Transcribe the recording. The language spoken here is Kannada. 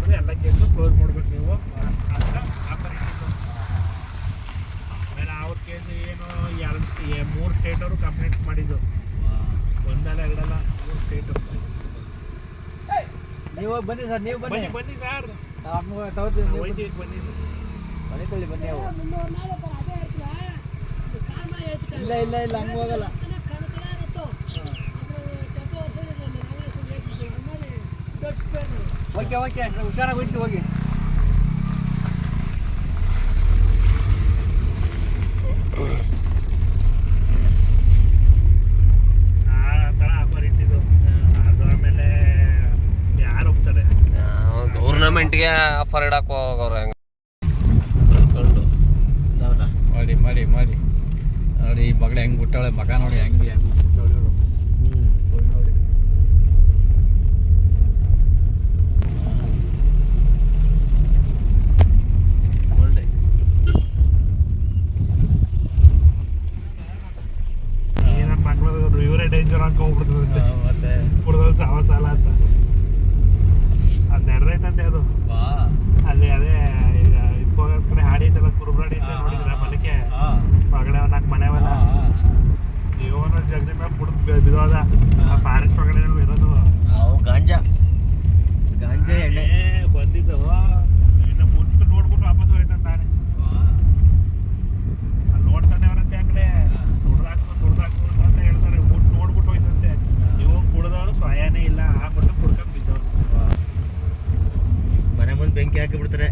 ಬರೋದು ಎಲ್ಲ ಕೇಸು ಕ್ಲೋಸ್ ಮಾಡ್ಬೇಕು ನೀವು. ಅಂತ ಆಫರ್ ಇಟ್ಟಿದ್ದು ಆಮೇಲೆ ಅವ್ರ ಕೇಸ್ ಏನು ಎರಡು ಮೂರು ಸ್ಟೇಟವರು ಕಂಪ್ಲೇಂಟ್ ಮಾಡಿದ್ದು. ಒಂದಲ್ಲ ಎರಡಲ್ಲ ಮೂರು ಸ್ಟೇಟು ನೀವು ಬನ್ನಿ ಸರ್ ನೀವು ಬನ್ನಿ. ಬನ್ನಿ ಸರ್. ಬನ್ನಿ. ಬನ್ನಿ. ಬನ್ನಿ ಅವು ಇಲ್ಲ ಇಲ್ಲ ಇಲ್ಲ ಹಂಗೆ ಹೋಗಲ್ಲ. ಓಕೆ ಓಕೆ ಹುಷಾರಾಗಿ ಹೋಯ್ತು ಹೋಗಿ. ಆ ತರ ಆಫರ್ ಇಟ್ಟಿದ್ದು ಅದು ಆಮೇಲೆ ಯಾರು ಹೋಗ್ತಾರೆ ಗೌರ್ನಮೆಂಟ್ಗೆ ಆಫರ್ ಇಡಕ್ಕೆ ಹೋಗೋರು ಹೆಂಗೆ? ಮಾಡಿ ಮಾಡಿ ಮಾಡಿ. ನೋಡಿ ಈ ಬಗಡೆ ಹೆಂಗೆ ಬಿಟ್ಟಾಳೆ ಮಗ ನೋಡಿ ಹೆಂಗೆ ಹೆಂಗೆ ಬಿಟ್ಟಾಳೆ ನೋಡು ನೋಡಿ ನೋಡಿ ಒಳ್ಳೆ ಏನಪ್ಪ ಮಕ್ಕಳು ಇವರೇ ಡೇಂಜರ್ ಮತ್ತೆ? ಕುಡ್ದಲ್ಲಿ ಸಾವ ಸಾಲ ಅಂತ. ಅದು ನಡೆದೈತಂತೆ ಅದು. ಅಲ್ಲಿ ಅದೇ ಈಗ ಕಡೆ ಐತಲ್ಲ ಕುರುಬ್ರಾಡಿ ಅಂತ ನೋಡಿದ್ರೆ ಮಲಿಕೆ ಹಾಂ. ಒಳಗಡೆ ನಾಲ್ಕು ಮನೆ ಅವೆಲ್ಲ ಜಗದಿ ಮೇಲೆ ಕುಡ್ದು ಬಿಡೋದ ಫಾರೆಸ್ಟ್ ಒಳಗಡೆ ಬೆಂಕಿ ಹಾಕಿ ಬಿಡ್ತಾರೆ.